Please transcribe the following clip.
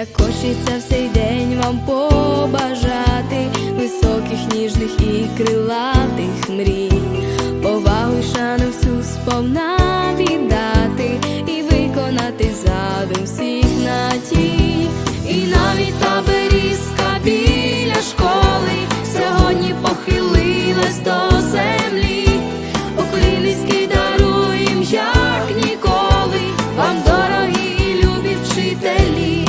Як хочеться в цей день вам побажати високих, ніжних і крилатих мрій, повагу й шану всю сповна віддати і виконати задум всіх надій, і навіть та берізка біля школи сьогодні похилилась до землі, Окліни скидаруєм, як ніколи, вам дорогі любі вчителі.